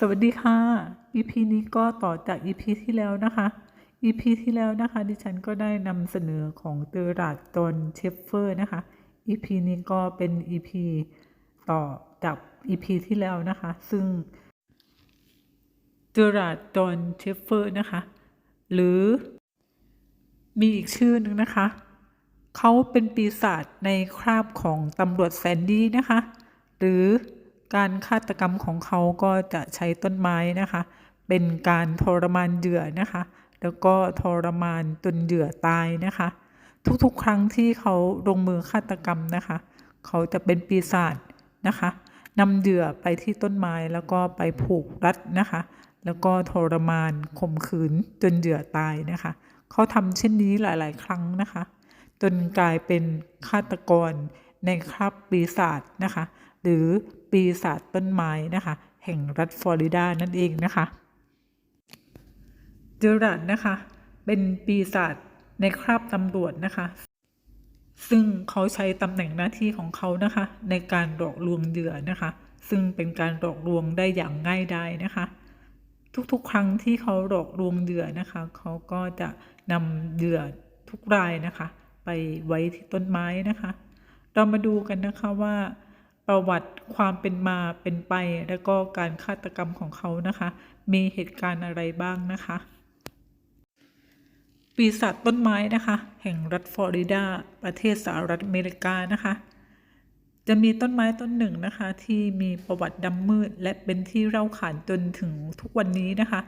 สวัสดีค่ะ EP นี้ก็ต่อจาก EP ที่แล้วนะคะ EP ที่แล้วนะคะ ดิฉันก็ได้นำเสนอของเตอราดตอนเชฟเฟอร์นะคะ EP นี้ก็เป็น EP ต่อจาก EP ที่แล้วนะคะ ซึ่งเตอราดตอนเชฟเฟอร์นะคะ หรือมีอีกชื่อหนึ่งนะคะ เขาเป็นปีศาจในคราบของตำรวจแซนดี้นะคะ หรือ การฆาตกรรมของเขาก็จะใช้ต้นไม้นะคะ เป็นการทรมานเหยื่อนะคะ แล้วก็ทรมานจนเหยื่อตายนะคะ ทุกๆ ครั้งที่เขาลงมือฆาตกรรมนะคะ เขาจะเป็นปีศาจนะคะนำเหยื่อไปที่ต้นไม้แล้วก็ไปผูกรัดนะคะ แล้วก็ทรมานข่มขืนจนเหยื่อตายนะคะ เขาทำเช่นนี้หลาย ๆ ครั้งนะคะ จนกลายเป็นฆาตกรในคราบปีศาจนะคะ หรือ ปีศาจต้นไม้นะคะ แห่งรัฐฟลอริดานั่นเองนะคะเจอรัดนะคะ เป็นปีศาจในคราบตำรวจนะคะ ซึ่งเขาใช้ตำแหน่งหน้าที่ของเขานะคะ ในการหลอกลวงเหยื่อนะคะ ซึ่งเป็นการหลอกลวงได้อย่างง่ายดายนะคะทุกๆ ครั้งที่เขาหลอกลวงเหยื่อนะคะ เขาก็จะนำเหยื่อทุกรายนะคะ ไปไว้ที่ต้นไม้นะคะ เรามาดูกันนะคะว่า ประวัติความเป็นมาเป็นไป แล้วก็การฆาตกรรมของเขานะคะ มีเหตุการณ์อะไรบ้างนะคะ ปีศาจต้นไม้นะคะ แห่งรัฐฟลอริดา ประเทศสหรัฐอเมริกานะคะ จะมีต้นไม้ต้นหนึ่งนะคะ ที่มีประวัติดำมืด และเป็นที่เล่าขานจนถึงทุกวันนี้นะคะ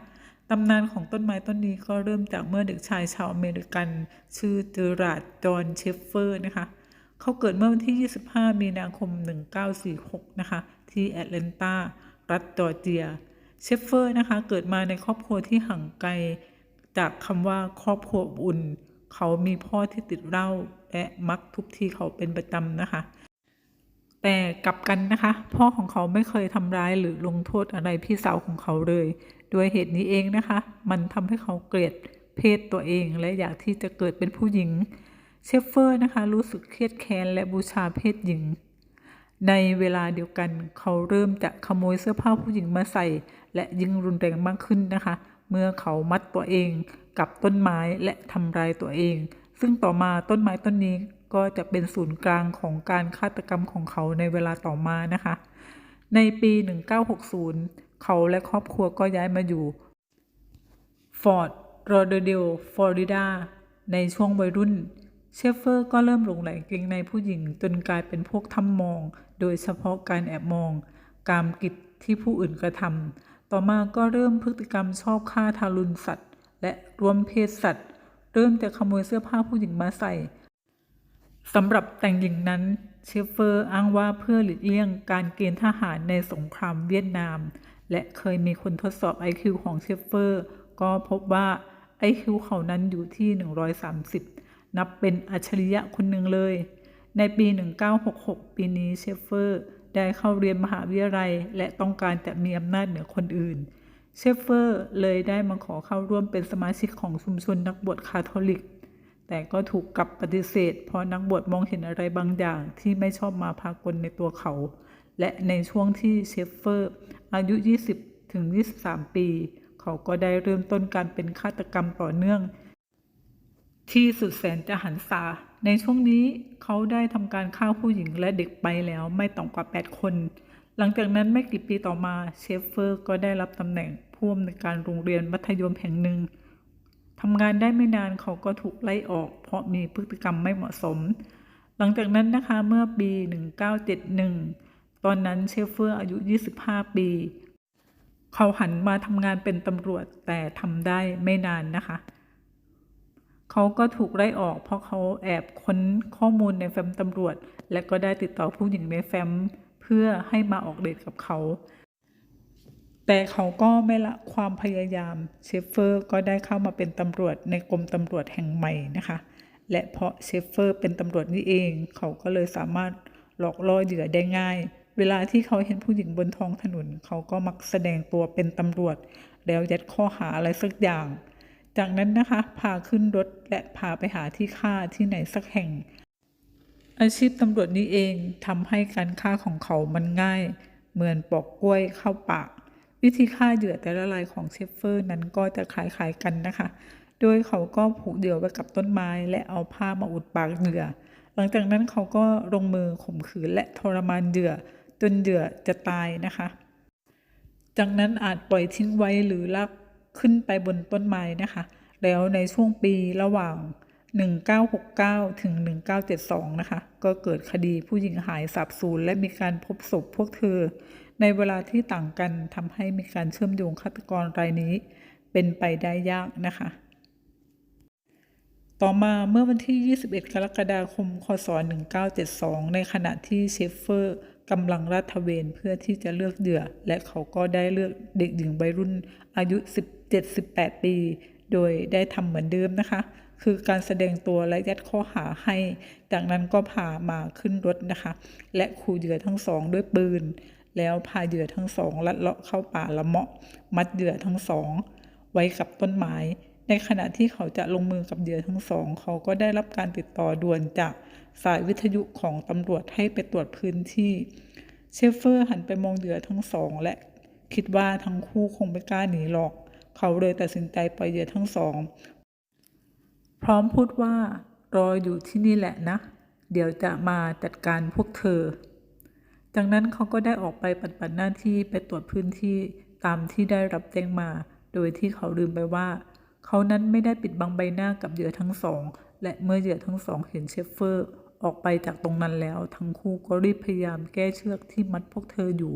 ตำนานของต้นไม้ต้นนี้ก็เริ่มจากเมื่อเด็กชายชาวอเมริกัน ชื่อเจอราดจอห์นเชฟเฟอร์นะคะเขาเกิดเมื่อวันที่ 25 มีนาคม 1946 นะคะ ที่แอตแลนตา รัฐจอร์เจีย เชฟเฟอร์นะคะ เกิดมาในครอบครัวที่ห่างไกล จากคำว่าครอบครัวอบอุ่น เขามีพ่อที่ติดเหล้าและมักทุบที่เขาเป็นประจำนะคะ แต่กลับกันนะคะ พ่อของเขาไม่เคยทำร้ายหรือลงโทษอะไรพี่สาวของเขาเลย ด้วยเหตุนี้เองนะคะ มันทำให้เขาเกลียดเพศตัวเองและอยากที่จะเกิดเป็นผู้หญิง เชฟเฟอร์นะคะรู้สึกเครียดแค้นและบูชาเพศหญิง ในเวลาเดียวกันเขาเริ่มจะขโมยเสื้อผ้าผู้หญิงมาใส่ และยิ่งรุนแรงมากขึ้นนะคะ เมื่อเขามัดตัวเองกับต้นไม้และทำร้ายตัวเอง ซึ่งต่อมาต้นไม้ต้นนี้ก็จะเป็นศูนย์กลางของการฆาตกรรมของเขาในเวลาต่อมานะคะ ในปี 1960 เขาและครอบครัวก็ย้ายมาอยู่ฟอร์ดโรเดเดลฟลอริดาในช่วงวัยรุ่น เชฟเฟอร์ก็เริ่มหลงไหลเกรงในผู้หญิงจนกลายเป็นพวกทำมอง โดยเฉพาะการแอบมอง กามกิจที่ผู้อื่นกระทำต่อมาก็เริ่มพฤติกรรมชอบฆ่าทารุณสัตว์ และรวมเพศสัตว์ เริ่มจะขโมยเสื้อผ้าผู้หญิงมาใส่สำหรับแต่งหญิงนั้นเชฟเฟอร์อ้างว่าเพื่อหลีกเลี่ยงการเกณฑ์ทหารในสงครามเวียดนาม และเคยมีคนทดสอบ IQ ของเชฟเฟอร์ ก็พบว่า IQ เขานั้นอยู่ที่ 130 นับเป็นอัจฉริยะคนหนึ่งเลย ในปี 1966 ปีนี้เชฟเฟอร์ได้เข้าเรียนมหาวิทยาลัย และต้องการจะมีอำนาจเหนือคนอื่น เชฟเฟอร์เลยได้มาขอเข้าร่วมเป็นสมาชิกของชุมชนนักบวชคาทอลิก แต่ก็ถูกกลับปฏิเสธ เพราะนักบวชมองเห็นอะไรบางอย่างที่ไม่ชอบมาพากลในตัวเขา และในช่วงที่เชฟเฟอร์ อายุ 20 ถึง 23 ปี เขาก็ได้เริ่มต้นการเป็นฆาตกรรมต่อเนื่อง ที่สุดแสนจะหันษาในช่วงนี้เขาได้ทำการฆ่าผู้หญิงและเด็กไปแล้วไม่ต่ำกว่า 8 คน หลังจากนั้นไม่กี่ปีต่อมาเชฟเฟอร์ก็ได้รับตำแหน่งผู้อำนวยการโรงเรียนมัธยมแห่งหนึ่งทำงานได้ไม่นานเขาก็ถูกไล่ออก เพราะมีพฤติกรรมไม่เหมาะสม หลังจากนั้นนะคะเมื่อปี 1971 ตอนนั้นเชฟเฟอร์อายุ 25 ปี เขาหันมาทำงานเป็นตำรวจแต่ทำได้ไม่นานนะคะ เขาก็ถูกไล่ออก เพราะเขาแอบค้นข้อมูลในแฟ้มตำรวจ และก็ได้ติดต่อผู้หญิงในแฟ้มเพื่อให้มาออกเดทกับเขา แต่เขาก็ไม่ละความพยายามเชฟเฟอร์ก็ได้เข้ามาเป็นตำรวจในกรมตำรวจแห่งใหม่นะคะ และเพราะเชฟเฟอร์เป็นตำรวจนี่เอง เขาก็เลยสามารถหลอกล่อเหยื่อได้ง่าย เวลาที่เขาเห็นผู้หญิงบนท้องถนน เขาก็มักแสดงตัวเป็นตำรวจ แล้วยัดข้อหาอะไรสักอย่าง จากนั้นนะคะพาขึ้นรถและพาไปหาที่ฆ่าที่ไหนสักแห่ง อาชีพตำรวจนี้เองทำให้การฆ่าของเขามันง่าย เหมือนปอกกล้วยเข้าปาก วิธีฆ่าเหยื่อแต่ละรายของเชฟเฟอร์นั้นก็จะคล้ายๆกันนะคะ โดยเขาก็ผูกเหยื่อไว้กับต้นไม้และเอาผ้ามาอุดปากเหยื่อ หลังจากนั้นเขาก็ลงมือข่มขืนและทรมานเหยื่อจนเหยื่อจะตายนะคะ จากนั้นอาจปล่อยทิ้งไว้หรือลาก ขึ้นไปบนต้นไม้นะคะ แล้วในช่วงปีระหว่าง 1969 ถึง 1972 นะคะ ก็เกิดคดีผู้หญิงหายสาบสูญและมีการพบศพพวกเธอ ในเวลาที่ต่างกันทำให้มีการเชื่อมโยงฆาตกรรายนี้ เป็นไปได้ยากนะคะต่อมาเมื่อวันที่ 21 กรกฎาคม คศ 1972 ในขณะที่เชฟเฟอร์กำลังลาดตระเวนเพื่อที่จะเลือกเหยื่อ และเขาก็ได้เลือกเด็กหญิงวัยรุ่นอายุ 78 ปี โดยได้ทำเหมือนเดิมนะคะ คือการแสดงตัวและยัดข้อหาให้ จากนั้นก็พามาขึ้นรถนะคะ และขู่เหยื่อทั้งสองด้วยปืน แล้วพาเหยื่อทั้งสองลัดเลาะเข้าป่าละเมาะ มัดเหยื่อทั้งสอง ไว้กับต้นไม้ในขณะที่เขาจะลงมือกับเหยื่อทั้งสอง เขาก็ได้รับการติดต่อด่วนจากสายวิทยุของตำรวจให้ไปตรวจพื้นที่ เชฟเฟอร์หันไปมองเหยื่อทั้งสอง และคิดว่าทั้งคู่คงไม่กล้าหนีหรอก เขาเลยตัดสินใจปล่อยเหยื่อทั้งสอง พร้อมพูดว่ารออยู่ที่นี่แหละนะ เดี๋ยวจะมาจัดการพวกเธอ จากนั้นเขาก็ได้ออกไปปฏิบัติหน้าที่ไปตรวจพื้นที่ตามที่ได้รับแจ้งมา โดยที่เขาลืมไปว่า เขานั้นไม่ได้ปิดบังใบหน้ากับเหยื่อทั้งสอง และเมื่อเหยื่อทั้งสองเห็นเชฟเฟอร์ออกไปจากตรงนั้นแล้ว ทั้งคู่ก็รีบพยายามแก้เชือกที่มัดพวกเธออยู่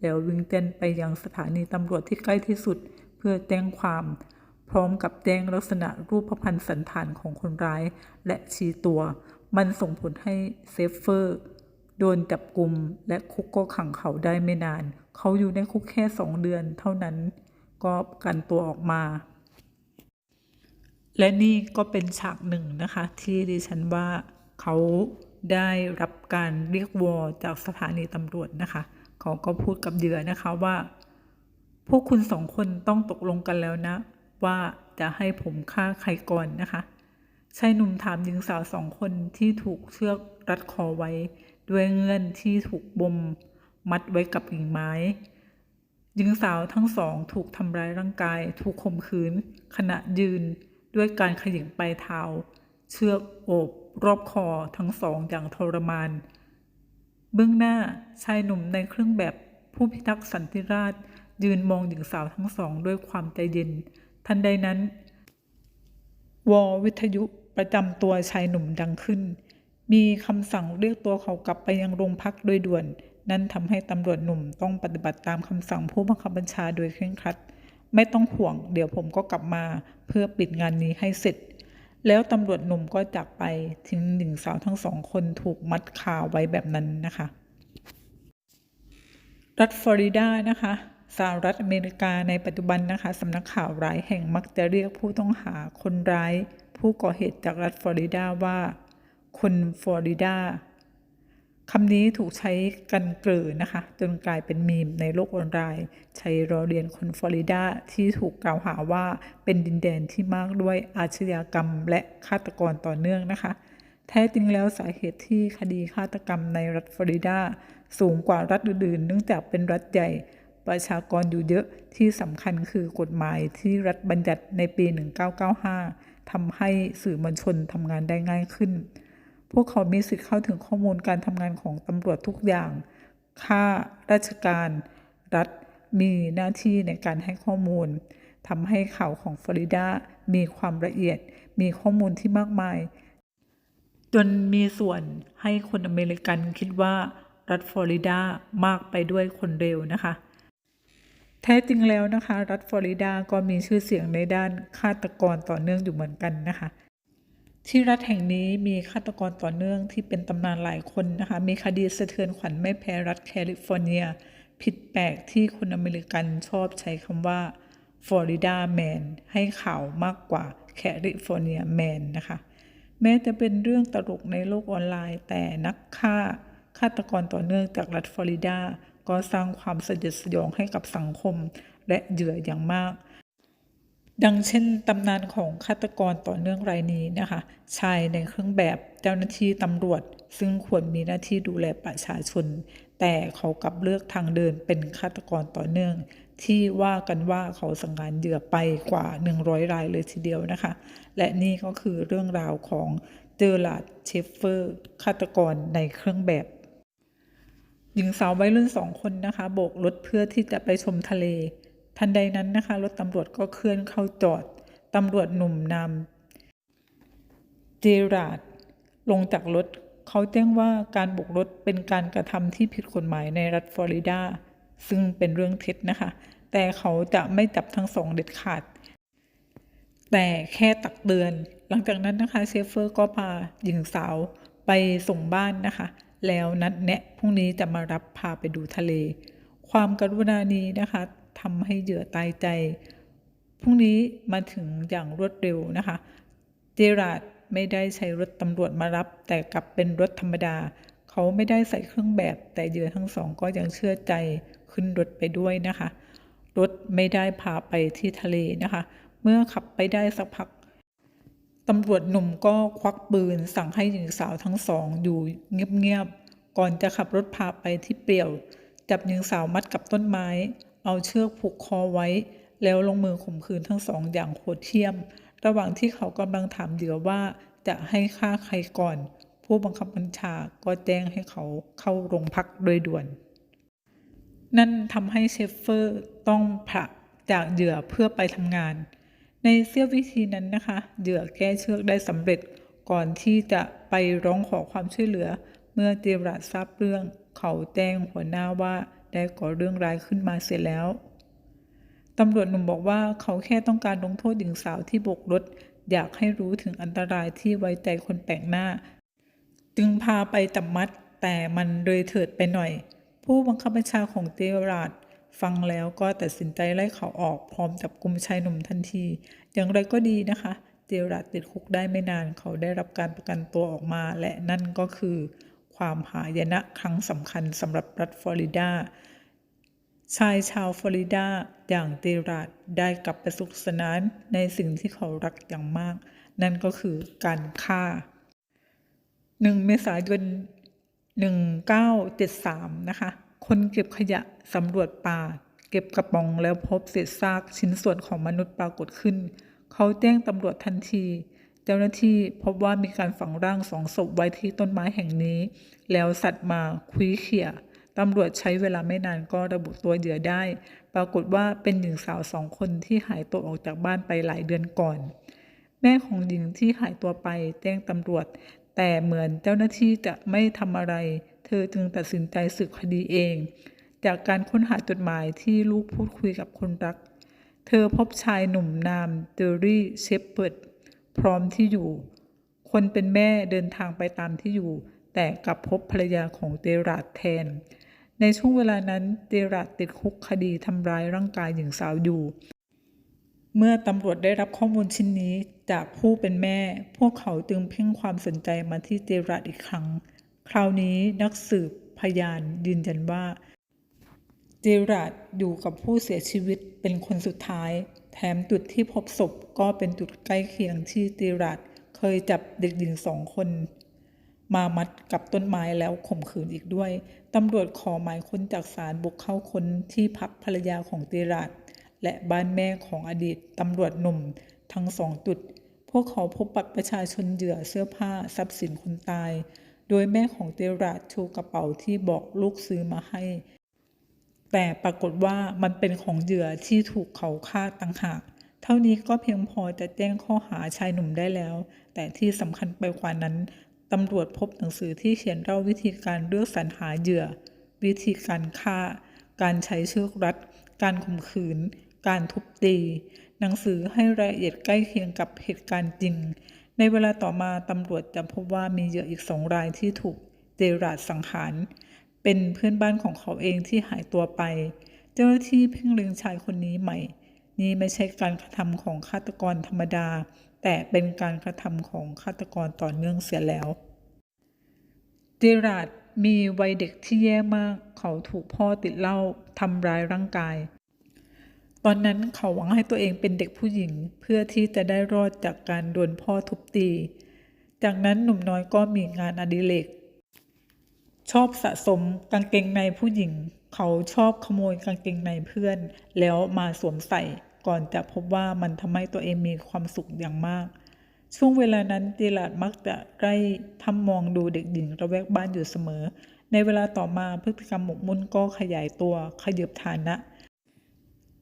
แล้ววิ่งเต้นไปยังสถานีตำรวจที่ใกล้ที่สุด พื่อแจ้งความ พร้อมกับแจ้งลักษณะรูปพรรณสันฐานของคนร้าย และชี้ตัว มันส่งผลให้เซฟเฟอร์ โดนจับกลุ่มและคุกก็ขังเขาได้ไม่นาน เขาอยู่ในคุกแค่สองเดือนเท่านั้น ก็กันตัวออกมา และนี่ก็เป็นฉากหนึ่งนะคะ ที่ดิฉันว่าเขาได้รับการเรียกวอจากสถานีตำรวจนะคะ เขาก็พูดกับเหยื่อนะคะว่า พวกคุณสองคนต้องตกลงกันแล้วนะ ว่าจะให้ผมฆ่าใครก่อนนะคะชายหนุ่มถามหญิงสาวสองคนที่ถูกเชือกรัดคอไว้ ด้วยเงื่อนที่ถูกบมมัดไว้กับกิ่งไม้หญิงสาวทั้งสองถูกทำร้ายร่างกาย ถูกข่มขืน ขณะยืนด้วยการขยิงปลายเท้า เชือกโอบรอบคอทั้งสองอย่างทรมาน เบื้องหน้าชายหนุ่มในเครื่องแบบผู้พิทักษ์สันติราษฎร์ ยืนมองหญิงสาวทั้งสองด้วยความใจเย็น ทันใดนั้น วอวิทยุประจำตัวชายหนุ่มดังขึ้น มีคำสั่งเรียกตัวเขากลับไปยังโรงพักโดยด่วน นั่นทำให้ตำรวจหนุ่มต้องปฏิบัติตามคำสั่งผู้บังคับบัญชาโดยเคร่งครัด ไม่ต้องห่วง เดี๋ยวผมก็กลับมาเพื่อปิดงานนี้ให้เสร็จ แล้วตำรวจหนุ่มก็จากไปทิ้งหญิงสาวทั้งสองคนถูกมัดคาไว้แบบนั้นนะคะรัฐฟลอริดานะคะ สหรัฐอเมริกาในปัจจุบันนะคะสำนักข่าวหลายแห่งมักจะเรียกผู้ต้องหาคนร้าย ผู้ก่อเหตุจากรัฐฟลอริดาว่า คนฟลอริดาคำนี้ถูกใช้กันเกลือนะคะ จนกลายเป็นมีมในโลกออนไลน์ ใช้รอเรียนคนฟลอริดาที่ถูกกล่าวหาว่าเป็นดินแดนที่มากด้วยอาชญากรรมและฆาตกรต่อเนื่องนะคะ แท้จริงแล้วสาเหตุที่คดีฆาตกรรมในรัฐฟลอริดาสูงกว่ารัฐอื่นๆ เนื่องจากเป็นรัฐใหญ่ ประชากรอยู่เยอะที่สำคัญคือกฎหมายที่รัฐบัญญัติในปี 1995 ทำให้สื่อมวลชนทำงานได้ง่ายขึ้น พวกเขามีสิทธิ์เข้าถึงข้อมูลการทำงานของตำรวจทุกอย่าง ข้าราชการ รัฐมีหน้าที่ในการให้ข้อมูลทำให้ข่าวของฟลอริดา มีความละเอียด มีข้อมูลที่มากมาย จนมีส่วนให้คนอเมริกันคิดว่ารัฐฟลอริดามากไปด้วยคนเร็วนะคะ แท้จริงแล้วนะคะ รัฐฟลอริดาก็มีชื่อเสียงในด้านฆาตกรต่อเนื่องอยู่เหมือนกันนะคะ ที่รัฐแห่งนี้มีฆาตกรต่อเนื่องที่เป็นตำนานหลายคนนะคะ มีคดีสะเทือนขวัญไม่แพ้รัฐแคลิฟอร์เนีย ผิดแปลกที่คนอเมริกันชอบใช้คำว่าฟลอริดาแมนให้ข่าวมากกว่าแคลิฟอร์เนียแมนนะคะ แม้จะเป็นเรื่องตลกในโลกออนไลน์ แต่นักฆ่าฆาตกรต่อเนื่องจากรัฐฟลอริดา ก็สร้างความสยดสยองให้กับสังคมและเหยื่ออย่างมาก ดังเช่นตำนานของฆาตกรต่อเนื่องรายนี้นะคะ ชายในเครื่องแบบเจ้าหน้าที่ตำรวจ ซึ่งควรมีหน้าที่ดูแลประชาชน แต่เขากลับเลือกทางเดินเป็นฆาตกรต่อเนื่องที่ว่ากันว่าเขาสังหารเหยื่อไปกว่า 100 รายเลยทีเดียวนะคะ และนี่ก็คือเรื่องราวของเจอร์ลาดเชฟเฟอร์ฆาตกรในเครื่องแบบ หญิงสาววัยรุ่นสองคนนะคะโบกรถเพื่อที่จะไปชมทะเล ทันใดนั้นนะคะรถตำรวจก็เคลื่อนเข้าจอดตำรวจหนุ่มนำเจราดลงจากรถเขาแจ้งว่าการโบกรถเป็นการกระทำที่ผิดกฎหมายในรัฐฟลอริดา ซึ่งเป็นเรื่องเท็จนะคะ แต่เขาจะไม่จับทั้งสองเด็ดขาด แต่แค่ตักเตือน หลังจากนั้นนะคะเชฟเฟอร์ก็พาหญิงสาวไปส่งบ้านนะคะ แล้วนัดแนะพรุ่งนี้จะมารับพาไปดูทะเล ความกรุณานี้นะคะทำให้เหยื่อตายใจ พรุ่งนี้มาถึงอย่างรวดเร็วนะคะ เจราดไม่ได้ใช้รถตำรวจมารับ แต่กลับเป็นรถธรรมดา เขาไม่ได้ใส่เครื่องแบบ แต่เหยื่อทั้งสองก็ยังเชื่อใจขึ้นรถไปด้วยนะคะ รถไม่ได้พาไปที่ทะเลนะคะ เมื่อขับไปได้สักพัก ตำรวจหนุ่มก็ควักปืนสั่งให้หญิงสาวทั้งสองอยู่เงียบๆ ก่อนจะขับรถพาไปที่เปลี่ยว จับหญิงสาวมัดกับต้นไม้ เอาเชือกผูกคอไว้ แล้วลงมือข่มขืนทั้งสองอย่างโหดเหี้ยม ระหว่างที่เขากำลังถามเดือว่าจะให้ฆ่าใครก่อน ผู้บังคับบัญชาก็แจ้งให้เขาเข้าโรงพักโดยด่วน นั่นทำให้เชฟเฟอร์ต้องผละจากเหยื่อเพื่อไปทำงาน ในเสี้ยววิธีนั้นนะคะเหยื่อแก้เชือกได้สำเร็จก่อนที่จะไปร้องขอความช่วยเหลือ เมื่อเจราดทราบเรื่อง เขาแจ้งหัวหน้าว่าได้ก่อเรื่องร้ายขึ้นมาเสียแล้วตำรวจหนุ่มบอกว่าเขาแค่ต้องการลงโทษหญิงสาวที่บกรถ อยากให้รู้ถึงอันตรายที่ไว้ใจคนแปลกหน้า จึงพาไปจับมัดแต่มันเลยเถิดไปหน่อย ผู้บังคับบัญชาของเจราด ฟังแล้วก็ตัดสินใจไล่เขาออกพร้อมจับกลุ่มชายหนุ่มทันที อย่างไรก็ดีนะคะ เจราดติดคุกได้ไม่นานเขาได้รับการประกันตัวออกมา และนั่นก็คือ ความหายนะครั้งสำคัญสำหรับรัฐฟลอริดา ชายชาวฟลอริดาอย่างเจราดได้กลับไปสุขสนานในสิ่งที่เขารักอย่างมาก นั่นก็คือการฆ่า 1 เมษายน1973 นะคะ คนเก็บขยะสำรวจป่า เก็บกระป๋องแล้วพบเศษซากชิ้นส่วนของมนุษย์ปรากฏขึ้น เขาแจ้งตำรวจทันที เจ้าหน้าที่พบว่ามีการฝังร่างสองศพไว้ที่ต้นไม้แห่งนี้ แล้วสัตว์มาคุยเขี่ยตำรวจใช้เวลาไม่นานก็ระบุตัวเหยื่อได้ ปรากฏว่าเป็นหญิงสาวสองคนที่หายตัวออกจากบ้านไปหลายเดือนก่อน แม่ของหญิงที่หายตัวไปแจ้งตำรวจ แต่เหมือนเจ้าหน้าที่จะไม่ทำอะไร อจึงตัดสินใจสืบคดีเอง จากการค้นหาจดหมายที่ลูกพูดคุยกับคนรัก เธอพบชายหนุ่มนามเดอรี่เชฟเปิดพร้อมที่อยู่ คนเป็นแม่เดินทางไปตามที่อยู่ แต่กลับพบภรรยาของเดราดแทน ในช่วงเวลานั้นเดราดติดคุกคดีทำร้ายร่างกายหญิงสาวอยู่เมื่อตำรวจได้รับข้อมูลชิ้นนี้จากผู้เป็นแม่ พวกเขาจึงเพ่งความสนใจมาที่เจรัดอีกครั้ง คราวนี้นักสืบพยานยืนยันว่า เจรัดอยู่กับผู้เสียชีวิตเป็นคนสุดท้าย แถมจุดที่พบศพก็เป็นจุดใกล้เคียงที่เจรัดเคยจับเด็กหญิงสองคน มามัดกับต้นไม้แล้วข่มขืนอีกด้วย ตำรวจขอหมายค้นจากศาลบุกเข้าค้นที่พักภรรยาของเจรัดและบ้านแม่ของอดีตตำรวจหนุ่มทั้งสองจุด พวกเขาพบบัตรประชาชนเหยื่อเสื้อผ้าทรัพย์สินคนตาย โดยแม่ของเจรัดชูกระเป๋าที่บอกลูกซื้อมาให้ แต่ปรากฏว่ามันเป็นของเหยื่อที่ถูกเขาฆ่าต่างหาก เท่านี้ก็เพียงพอจะแจ้งข้อหาชายหนุ่มได้แล้ว แต่ที่สำคัญไปกว่านั้นตำรวจพบหนังสือที่เขียนเล่าวิธีการเลือกสรรหาเหยื่อ วิธีการฆ่า การใช้เชือกรัด การข่มขืน การทุบตี หนังสือให้รายละเอียดใกล้เคียงกับเหตุการณ์จริง ในเวลาต่อมาตำรวจจะพบว่ามีเหยื่ออีกสองรายที่ถูกเจราดสังหาร เป็นเพื่อนบ้านของเขาเองที่หายตัวไป เจ้าหน้าที่เพ่งเล็งชายคนนี้ใหม่ นี่ไม่ใช่การกระทำของฆาตกรธรรมดา แต่เป็นการกระทำของฆาตกรต่อเนื่องเสียแล้ว เจราดมีวัยเด็กที่แย่มาก เขาถูกพ่อติดเหล้าทำร้ายร่างกาย ตอนนั้นเขาหวังให้ตัวเองเป็นเด็กผู้หญิง เพื่อที่จะได้รอดจากการโดนพ่อทุบตี จากนั้นหนุ่มน้อยก็มีงานอดิเรกชอบสะสมกางเกงในผู้หญิง เขาชอบขโมยกางเกงในเพื่อน แล้วมาสวมใส่ก่อนจะพบว่ามันทำให้ตัวเองมีความสุขอย่างมาก ช่วงเวลานั้นจิราดมักจะใกล้ทำมองดูเด็กหญิงระแวกบ้านอยู่เสมอ ในเวลาต่อมาพฤติกรรมหมกมุ่นก็ขยายตัวขยับฐานะ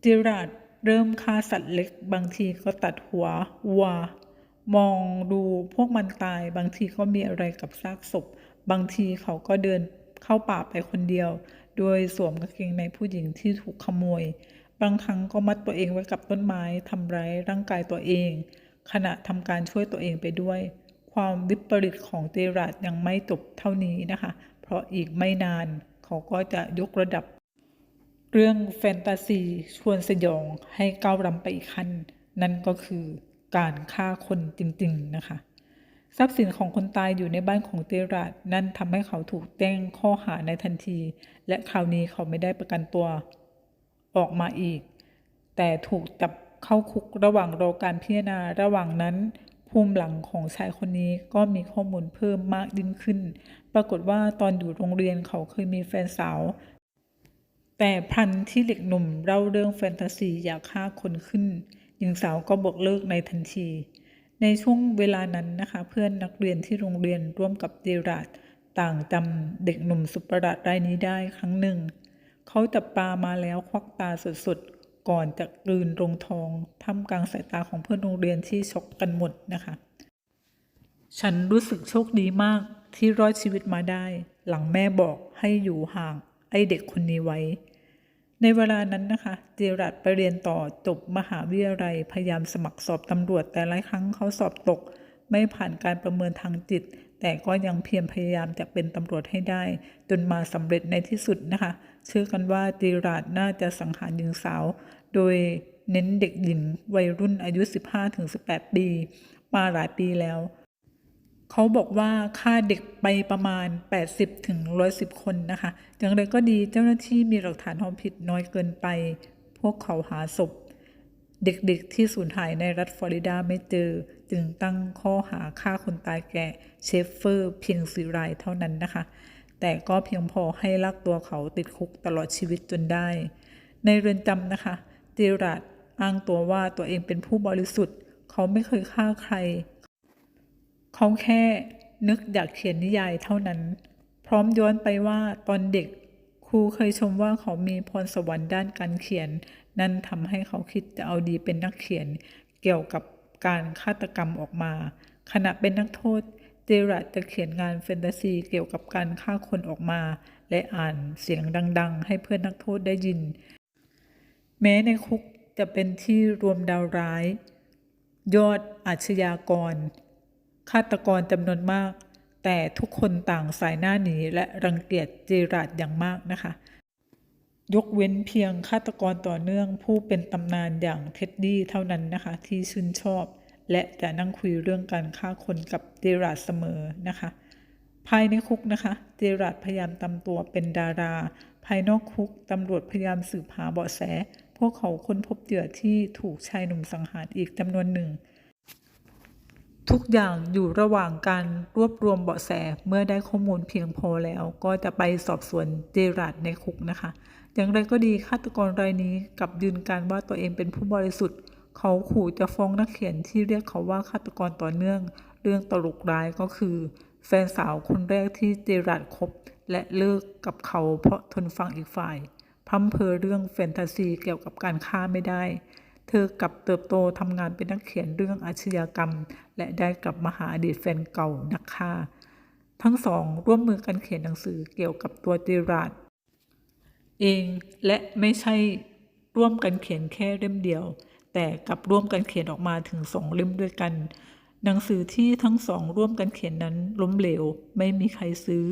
จิราดเริ่มฆ่าสัตว์เล็ก บางทีก็ตัดหัววัว มองดูพวกมันตาย บางทีก็มีอะไรกับซากศพ บางทีเขาก็เดินเข้าป่าไปคนเดียว โดยสวมกางเกงในผู้หญิงที่ถูกขโมย บางครั้งก็มัดตัวเองไว้กับต้นไม้ทำร้ายร่างกายตัวเอง ขณะทำการช่วยตัวเองไปด้วย ความวิปริตของเจราดยังไม่จบเท่านี้นะคะ เพราะอีกไม่นานเขาก็จะยกระดับ เรื่องแฟนตาซีชวนสยองให้ก้าวรำไปอีกขั้น นั่นก็คือการฆ่าคนจริง ๆ นะคะ ทรัพย์สินของคนตายอยู่ในบ้านของเตราดนั่นทำให้เขาถูกแจ้งข้อหาในทันที และคราวนี้เขาไม่ได้ประกันตัวออกมาอีก แต่ถูกจับเข้าคุกระหว่างรอการพิจารณาระหว่างนั้น ภูมิหลังของชายคนนี้ก็มีข้อมูลเพิ่มมากยิ่งขึ้น ปรากฏว่าตอนอยู่โรงเรียนเขาเคยมีแฟนสาว แต่พันที่เด็กหนุ่มเล่าเรื่องแฟนตาซีอยากฆ่าคนขึ้น หญิงสาวก็บอกเลิกในทันที ในช่วงเวลานั้นนะคะ เพื่อนนักเรียนที่โรงเรียนร่วมกับเจราดต่างจำเด็กหนุ่มสุประหลาดรายนี้ได้ครั้งหนึ่ง เขาจับปลามาแล้วควักตาสดๆ ก่อนจะกลืนลงท้องท่ามกลางสายตาของเพื่อนโรงเรียนที่ช็อกกันหมดนะคะ ฉันรู้สึกโชคดีมากที่รอดชีวิตมาได้ หลังแม่บอกให้อยู่ห่างไอเด็กคนนี้ไว้ ในเวลานั้นนะคะเจรัดไปเรียนต่อจบมหาวิทยาลัยพยายามสมัครสอบตำรวจแต่หลายครั้งเขาสอบตก ไม่ผ่านการประเมินทางจิต แต่ก็ยังเพียรพยายามจะเป็นตำรวจให้ได้ จนมาสำเร็จในที่สุดนะคะเชื่อกันว่าเจรัดน่าจะสังหารหญิงสาว โดยเน้นเด็กหญิงวัยรุ่นอายุ 15-18 ปี มาหลายปีแล้ว เขาบอกว่าฆ่าเด็กไปประมาณ 80ถึง110คนนะคะ อย่างไรก็ดีเจ้าหน้าที่มีหลักฐานความผิดน้อยเกินไป พวกเขาหาศพ เด็กๆที่สูญหายในรัฐฟลอริดาไม่เจอ จึงตั้งข้อหาฆ่าคนตายแก่เชฟเฟอร์เพียงสี่รายเท่านั้นนะคะ แต่ก็เพียงพอให้ลากตัวเขาติดคุกตลอดชีวิตจนได้ ในเรือนจำนะคะเจราดอ้างตัวว่าตัวเองเป็นผู้บริสุทธิ์ เขาไม่เคยฆ่าใคร เขาแค่นึกอยากเขียนนิยายเท่านั้น พร้อมย้อนไปว่าตอนเด็กครูเคยชมว่าเขามีพรสวรรค์ด้านการเขียน นั่นทำให้เขาคิดจะเอาดีเป็นนักเขียน เกี่ยวกับการฆาตกรรมออกมา ขณะเป็นนักโทษเจรัดจะเขียนงานแฟนตาซีเกี่ยวกับการฆ่าคนออกมา และอ่านเสียงดัง ๆ ให้เพื่อนนักโทษได้ยิน แม้ในคุกจะเป็นที่รวมดาวร้าย ยอดอาชญากร ฆาตกรจำนวนมาก แต่ทุกคนต่างสายหน้าหนีและรังเกียจเจราดอย่างมากนะคะ ยกเว้นเพียงฆาตกรต่อเนื่องผู้เป็นตำนานอย่างเท็ดดี้เท่านั้นนะคะ ที่ชื่นชอบ และจะนั่งคุยเรื่องการฆ่าคนกับเจราดเสมอนะคะ ภายในคุกนะคะ เจราดพยายามตำตัวเป็นดารา ภายนอกคุกตำรวจพยายามสืบหาเบาะแส พวกเขาค้นพบเหยื่อที่ถูกชายหนุ่มสังหารอีกจำนวนหนึ่ง ทุกอย่างอยู่ระหว่างการรวบรวมเบาะแสเมื่อได้ข้อมูลเพียงพอแล้ว ก็จะไปสอบสวนเจราดในคุกนะคะ อย่างไรก็ดีฆาตกรรายนี้กลับยืนการว่าตัวเองเป็นผู้บริสุทธิ์ เขาขู่จะฟ้องนักเขียนที่เรียกเขาว่าฆาตกรต่อเนื่อง เรื่องตลกร้ายก็คือ แฟนสาวคนแรกที่เจราดคบ และเลิกกับเขาเพราะทนฟังอีกฝ่ายพร่ำเพอเรื่องแฟนตาซีเกี่ยวกับการฆ่าไม่ได้ เธอกลับเติบโตทำงานเป็นนักเขียนเรื่องอาชญากรรม และได้กลับมาหาอดีตแฟนเก่านักฆ่า ทั้งสองร่วมมือกันเขียนหนังสือเกี่ยวกับตัวเจราดเองและไม่ใช่ร่วมกันเขียนแค่เล่มเดียว แต่กลับร่วมกันเขียนออกมาถึงสองเล่มด้วยกัน หนังสือที่ทั้งสองร่วมกันเขียนนั้นล้มเหลวไม่มีใครซื้อ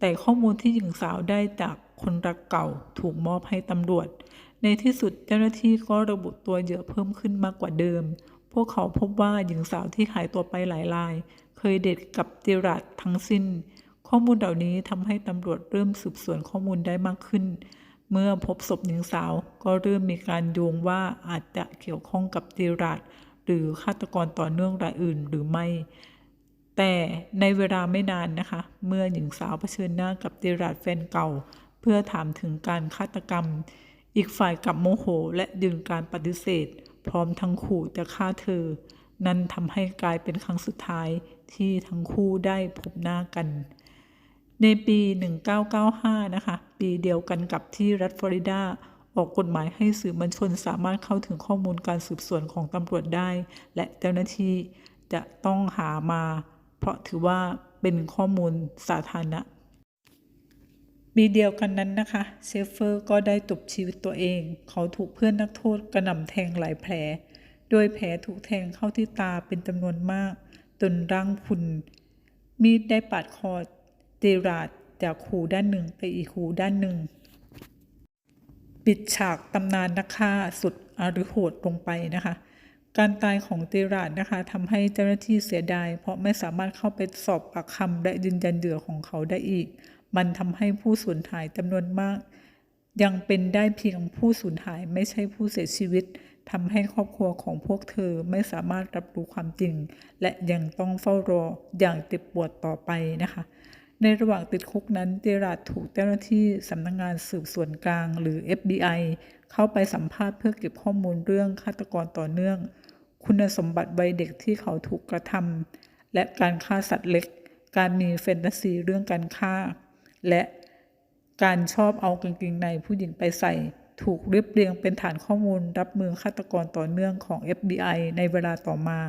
แต่ข้อมูลที่หญิงสาวได้จากคนรักเก่าถูกมอบให้ตำรวจ ในที่สุดเจ้าหน้าที่ก็ระบุตัวเหยื่อเพิ่มขึ้นมากกว่าเดิม พวกเขาพบว่าหญิงสาวที่หายตัวไปหลายราย เคยเดทกับเจรัดทั้งสิ้น ข้อมูลเหล่านี้ทำให้ตำรวจเริ่มสืบสวนข้อมูลได้มากขึ้น เมื่อพบศพหญิงสาวก็เริ่มมีการโยงว่าอาจจะเกี่ยวข้องกับเจรัดหรือฆาตกรต่อเนื่องรายอื่นหรือไม่ แต่ในเวลาไม่นานนะคะ เมื่อหญิงสาวเผชิญหน้ากับเดรัดแฟนเก่า เพื่อถามถึงการฆาตกรรม อีกฝ่ายกลับโมโหและดึงการปฏิเสธ พร้อมทั้งขู่จะฆ่าเธอ นั่นทำให้กลายเป็นครั้งสุดท้ายที่ทั้งคู่ได้พบหน้ากัน ในปี 1995 นะคะ ปีเดียวกันกับที่รัฐฟลอริดาออกกฎหมายให้สื่อมวลชนสามารถเข้าถึงข้อมูลการสืบสวนของตำรวจได้ และเจ้าหน้าที่จะต้องหามา เพราะถือว่าเป็นข้อมูลสาธารณะ ปีเดียวกันนั้นนะคะ เชฟเฟอร์ก็ได้จบชีวิตตัวเอง เขาถูกเพื่อนนักโทษกระหน่ำแทงหลายแผล โดยแผลถูกแทงเข้าที่ตาเป็นจำนวนมาก จนร่างพุน มีดได้ปาดคอเดราดจากหูด้านหนึ่งไปอีกหูด้านหนึ่ง ปิดฉากตำนานนักฆ่าสุดอฤโหดลงไปนะคะ การตายของเดราดนะคะทำให้เจ้าหน้าที่เสียดาย เพราะไม่สามารถเข้าไปสอบปากคำและยืนยันเหยื่อของเขาได้อีก มันทำให้ผู้สูญหายจำนวนมาก ยังเป็นได้เพียงผู้สูญหายไม่ใช่ผู้เสียชีวิตทำให้ครอบครัวของพวกเธอไม่สามารถรับรู้ความจริง และยังต้องเฝ้ารออย่างเจ็บปวดต่อไปนะคะ ในระหว่างติดคุกนั้นเดราดถูกเจ้าหน้าที่สำนักงงานสืบสวนกลางหรือ FBI เข้าไปสัมภาษณ์เพื่อเก็บข้อมูลเรื่องฆาตกรต่อเนื่อง คุณสมบัติวัยเด็กที่เขาถูกกระทำและการฆ่าสัตว์เล็ก การมีแฟนตาซีเรื่องการฆ่า และการชอบเอากางเกงในผู้หญิงไปใส่ ถูกเรียบเรียงเป็นฐานข้อมูลรับมือฆาตกรต่อเนื่องของ FBI ในเวลาต่อมา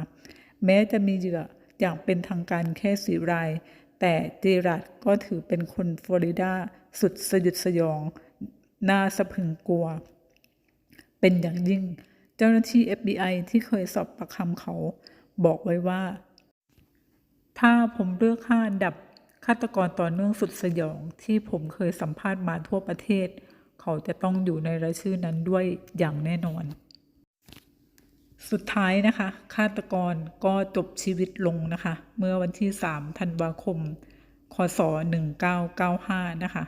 แม้จะมีเหยื่ออย่างเป็นทางการแค่สี่ราย แต่เจรัดก็ถือเป็นคนฟลอริดาสุดสยดสยอง น่าสะพึงกลัว เป็นอย่างยิ่ง เจ้าหน้าที่ FBI ที่เคยสอบปากคำเขา บอกไว้ว่า ถ้าผมเลือกห้าอันดับ ฆาตกรต่อเนื่องสุดสยองที่ผมเคยสัมภาษณ์มาทั่วประเทศ เขาจะต้องอยู่ในรายชื่อนั้นด้วยอย่างแน่นอน สุดท้ายนะคะ ฆาตกรก็จบชีวิตลงนะคะ เมื่อวันที่ 3 ธันวาคม คศ 1995 นะคะ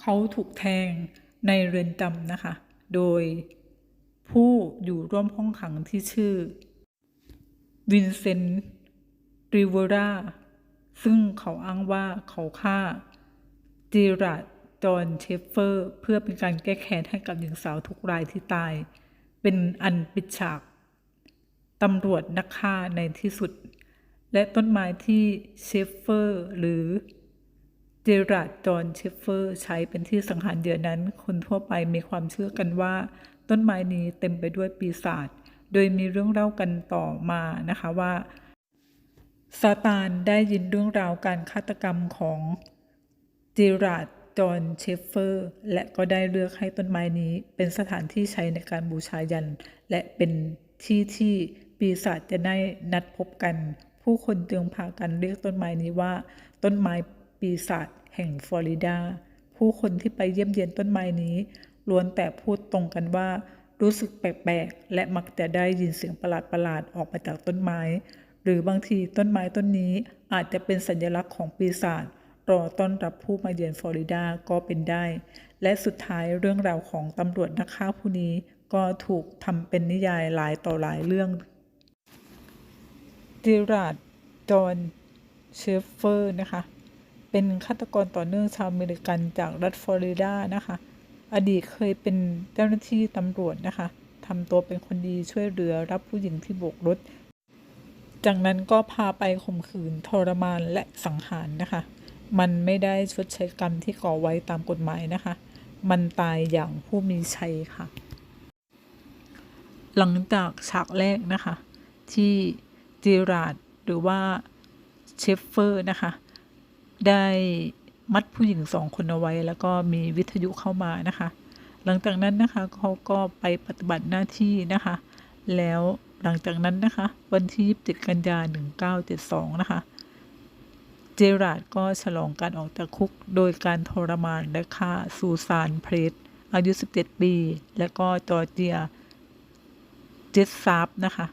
เขาถูกแทงในเรือนจำนะคะ โดยผู้อยู่ร่วมห้องขังที่ชื่อวินเซนต์ริเวรา ซึ่งเขาอ้างว่าเขาฆ่าเจรัดจอห์นเชฟเฟอร์ เพื่อเป็นการแก้แค้นให้กับหญิงสาวทุกรายที่ตาย เป็นอันปิดฉากตำรวจนักฆ่าในที่สุด และต้นไม้ที่เชฟเฟอร์ หรือเจรัดจอห์นเชฟเฟอร์ใช้เป็นที่สังหารเหยื่อนั้น คนทั่วไปมีความเชื่อกันว่า ต้นไม้นี้เต็มไปด้วยปีศาจโดยมีเรื่องเล่ากันต่อมานะคะว่า ซาตานได้ยินเรื่องราวการฆาตกรรมของเจราดจอห์นเชฟเฟอร์ และก็ได้เลือกให้ต้นไม้นี้เป็นสถานที่ใช้ในการบูชายัน และเป็นที่ที่ปีศาจจะได้นัดพบกัน ผู้คนจึงพากันเรียกต้นไม้นี้ว่า ต้นไม้ปีศาจแห่งฟลอริดา ผู้คนที่ไปเยี่ยมเยียนต้นไม้นี้ล้วนแต่พูดตรงกันว่า รู้สึกแปลกๆ และมักจะได้ยินเสียงประหลาดๆ ออกมาจากต้นไม้ หรือบางทีต้นไม้ต้นนี้อาจจะเป็นสัญลักษณ์ของปีศาจรอต้อนรับผู้มาเยือนฟลอริดาก็เป็นได้ และสุดท้ายเรื่องราวของตำรวจนักฆ่าผู้นี้ก็ถูกทำเป็นนิยายหลายต่อหลายเรื่องเจราดจอห์นเชฟเฟอร์นะคะ เป็นฆาตกรต่อเนื่องชาวอเมริกันจากรัฐฟลอริดานะคะ อดีตเคยเป็นเจ้าหน้าที่ตำรวจนะคะทำตัวเป็นคนดีช่วยเหลือรับผู้หญิงที่โบกรถ จากนั้นก็พาไปข่มขืนทรมานและสังหารนะคะ มันไม่ได้ชดใช้กรรมที่ก่อไว้ตามกฎหมายนะคะ มันตายอย่างผู้มีชัยค่ะ หลังจากฉากแรกนะคะ ที่เจราดหรือว่าเชฟเฟอร์นะคะ ได้มัดผู้หญิงสองคนเอาไว้ แล้วก็มีวิทยุเข้ามานะคะ หลังจากนั้นนะคะเขาก็ไปปฏิบัติหน้าที่นะคะ แล้วหลังจากนั้นนะคะ วันที่ 27 กันยา 1972 นะคะ เจราดก็ฉลองการออกจากคุกโดยการทรมานและฆ่าซูซานเพรสอายุ 17 ปี และก็จอร์เจียเจสซาร์ฟนะคะ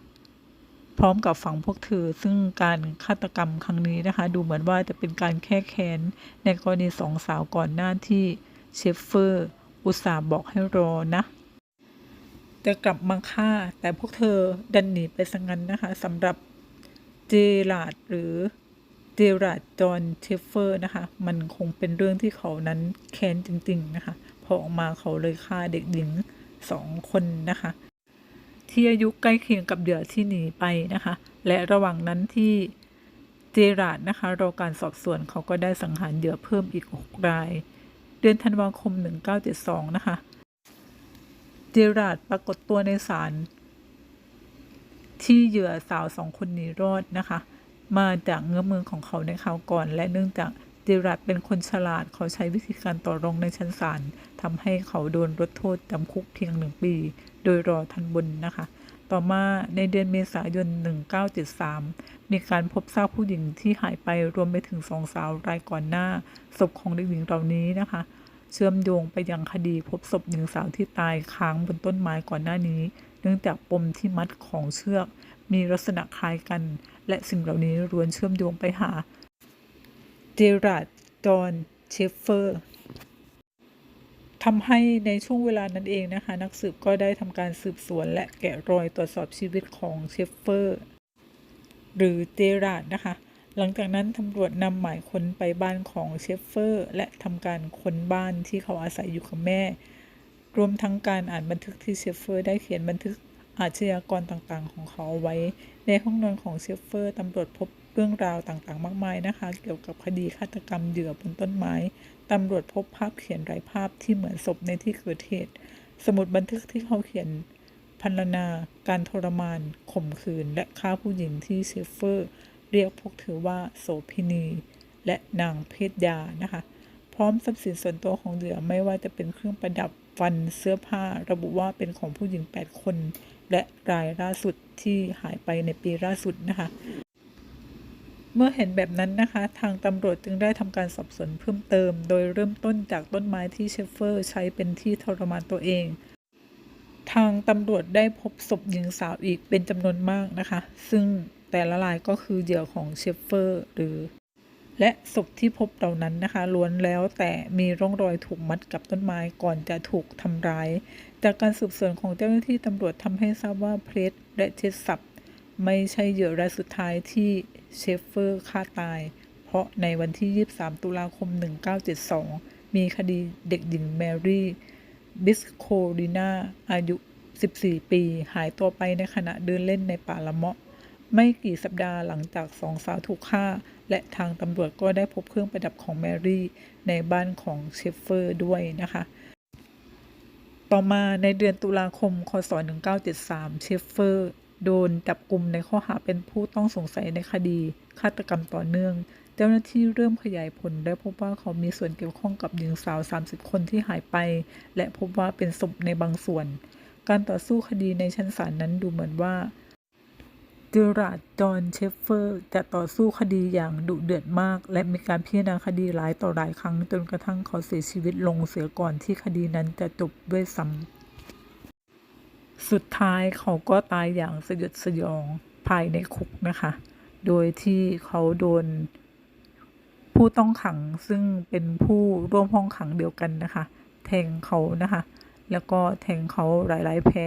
พร้อมกับฝังพวกเธอ ซึ่งการฆาตกรรมครั้งนี้นะคะ ดูเหมือนว่าจะเป็นการแค่แค้น ในกรณีสองสาวก่อนหน้าที่เชฟเฟอร์ อุตส่าห์บอกให้รอนะ จะกลับมาฆ่า แต่พวกเธอดันหนีไปสังงั้นนะคะสำหรับเจราดหรือเจราดจอห์นเชฟเฟอร์นะคะ มันคงเป็นเรื่องที่เขานั้นแค้นจริง ๆ นะคะ พอออกมาเขาเลยฆ่าเด็กหญิงสองคนนะคะ ที่อายุใกล้เคียงกับเหยื่อที่หนีไปนะคะ และระหว่างนั้นที่เจราดนะคะรอการสอบสวนเขาก็ได้สังหารเหยื่อเพิ่มอีก6ราย เดือนธันวาคม 1972 นะคะ เจราดปรากฏตัวในศาลที่เหยื่อสาวสองคนหนีรอดนะคะ มาจากเงื้อมือของเขาในคราวก่อน และเนื่องจากเจราดเป็นคนฉลาดเขาใช้วิธีการต่อรองในชั้นศาลทำให้เขาโดนลดโทษจำคุกเพียงหนึ่งปี โดยรอทันบนนะคะ ต่อมาในเดือนเมษายน 1973 มีการพบซากผู้หญิงที่หายไปรวมไปถึงสองสาวรายก่อนหน้าศพของเด็กหญิงเหล่านี้นะคะ เชื่อมโยงไปยังคดีพบศพหญิงสาวที่ตายค้างบนต้นไม้ก่อนหน้านี้ เนื่องจากปมที่มัดของเชือก มีลักษณะคล้ายกัน และสิ่งเหล่านี้ล้วนเชื่อมโยงไปหาเจราร์ดจอห์นเชฟเฟอร์ทำให้ในช่วงเวลานั้นเองนะคะ นักสืบก็ได้ทำการสืบสวนและแกะรอยตรวจสอบชีวิตของเชฟเฟอร์ หรือเจราร์ดนะคะ หลังจากนั้นตำรวจนำหมายค้นไปบ้านของเชฟเฟอร์ และทำการค้นบ้านที่เขาอาศัยอยู่กับแม่ รวมทั้งการอ่านบันทึกที่เชฟเฟอร์ ได้เขียนบันทึกอาชญากรต่างๆ ของเขาเอาไว้ ในห้องนอนของเชฟเฟอร์ตำรวจพบเรื่องราวต่างๆ มากมายนะคะ เกี่ยวกับคดีฆาตกรรมเหยื่อบนต้นไม้ตำรวจพบภาพเขียนหลายภาพที่เหมือนศพในที่เกิดเหตุ สมุดบันทึกที่เขาเขียนพรรณนา การทรมาน ข่มขืน และฆ่าผู้หญิงที่เชฟเฟอร์ เรียกพวกเธอว่าโสพินี และนางเพศยานะคะ พร้อมทรัพย์สินส่วนตัวของเหยื่อไม่ว่าจะเป็นเครื่องประดับฟันเสื้อผ้า ระบุว่าเป็นของผู้หญิง 8 คน และรายล่าสุดที่หายไปในปีล่าสุดนะคะเมื่อเห็นแบบนั้นนะคะ ทางตำรวจจึงได้ทำการสอบสวนเพิ่มเติม โดยเริ่มต้นจากต้นไม้ที่เชฟเฟอร์ใช้เป็นที่ทรมานตัวเอง ทางตำรวจได้พบศพหญิงสาวอีกเป็นจำนวนมากนะคะ ซึ่ง แต่ละรายก็คือเหยื่อของเชฟเฟอร์หรือ และศพที่พบเหล่านั้นนะคะล้วนแล้วแต่มีร่องรอยถูกมัดกับต้นไม้ก่อนจะถูกทำร้าย จากการสืบสวนของเจ้าหน้าที่ตำรวจทำให้ทราบว่าเพรสและเชสซับไม่ใช่เหยื่อรายสุดท้ายที่เชฟเฟอร์ฆ่าตาย เพราะในวันที่ 23 ตุลาคม 1972 มีคดีเด็กหญิงแมรี่บิสโคลีนาอายุ 14 ปี หายตัวไปในขณะเดินเล่นในป่าละเมาะ ไม่กี่สัปดาห์หลังจากสองสาวถูกฆ่า และทางตำรวจก็ได้พบเครื่องประดับของแมรี่ ในบ้านของเชฟเฟอร์ด้วยนะคะ ต่อมาในเดือนตุลาคม คศ 1973 เชฟเฟอร์โดนจับกลุ่มในข้อหาเป็นผู้ต้องสงสัยในคดีฆาตกรรมต่อเนื่อง เจ้าหน้าที่เริ่มขยายผลและพบว่าเขามีส่วนเกี่ยวข้องกับหญิงสาว 30 คนที่หายไป และพบว่าเป็นศพในบางส่วน การต่อสู้คดีในชั้นศาลนั้นดูเหมือนว่า จอราร์ดจอห์นเชฟเฟอร์จะต่อสู้คดีอย่างดุเดือดมาก และมีการพิจารณาคดีหลายต่อหลายครั้ง จนกระทั่งเขาเสียชีวิตลงเสียก่อนที่คดีนั้นจะจบด้วยซ้ำสุดท้ายเขาก็ตายอย่างสยดสยองภายในคุกนะคะ โดยที่เขาโดนผู้ต้องขังซึ่งเป็นผู้ร่วมห้องขังเดียวกันนะคะ แทงเขานะคะ แล้วก็แทงเขาหลาย ๆ แผล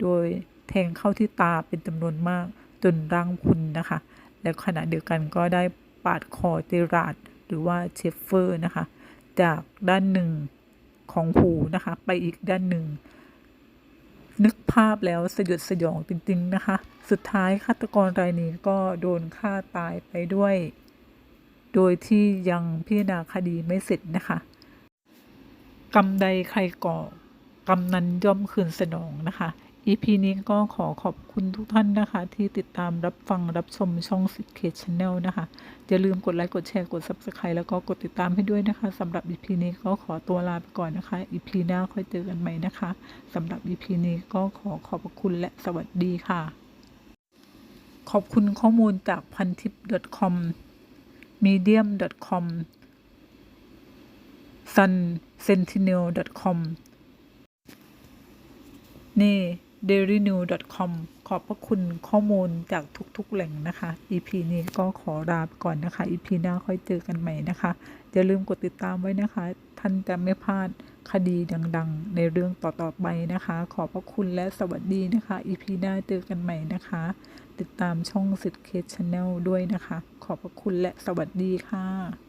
โดยแทงเข้าที่ตาเป็นจำนวนมาก จนร่างพุนนะคะ แล้วขณะเดียวกันก็ได้ปาดคอเจราดหรือว่าเชฟเฟอร์นะคะ จากด้านหนึ่งของหูนะคะ ไปอีกด้านหนึ่ง นึกภาพแล้วสยดสยองจริงๆนะคะ สุดท้ายฆาตกรรายนี้ก็โดนฆ่าตายไปด้วย โดยที่ยังพิจารณาคดีไม่เสร็จนะคะกรรมใดใครก่อกรรมนั้นย่อมคืนสนองนะคะ EP นี้ก็ขอขอบคุณทุกท่านนะคะ ที่ติดตามรับฟังรับชมช่องสิเคชแนลนะคะ อย่าลืมกดไลค์ กดแชร์ กด Subscribe แล้วก็กดติดตามให้ด้วยนะคะสำหรับ EP นี้ก็ขอตัวลาไปก่อนนะคะ EP หน้าค่อยเจอกันใหม่นะคะสำหรับ EP นี้ก็ขอขอบคุณและสวัสดีค่ะ ขอบคุณข้อมูลจากพันทิป .com medium .com sun sentinel .com นี่ dailynew.com ขอบพระคุณข้อมูลจากทุกๆแหล่งนะคะ EP นี้ก็ขอลาไปก่อนนะคะ EP หน้าค่อยเจอกันใหม่นะคะอย่าลืมกดติดตามไว้นะคะ ท่านจะไม่พลาดคดีดังๆ ในเรื่องต่อๆไปนะคะ ขอบพระคุณและสวัสดีนะคะ EP หน้าเจอกันใหม่นะคะ ติดตามช่องสิทธิ์เคสชาแนลด้วยนะคะ ขอบพระคุณและสวัสดีค่ะ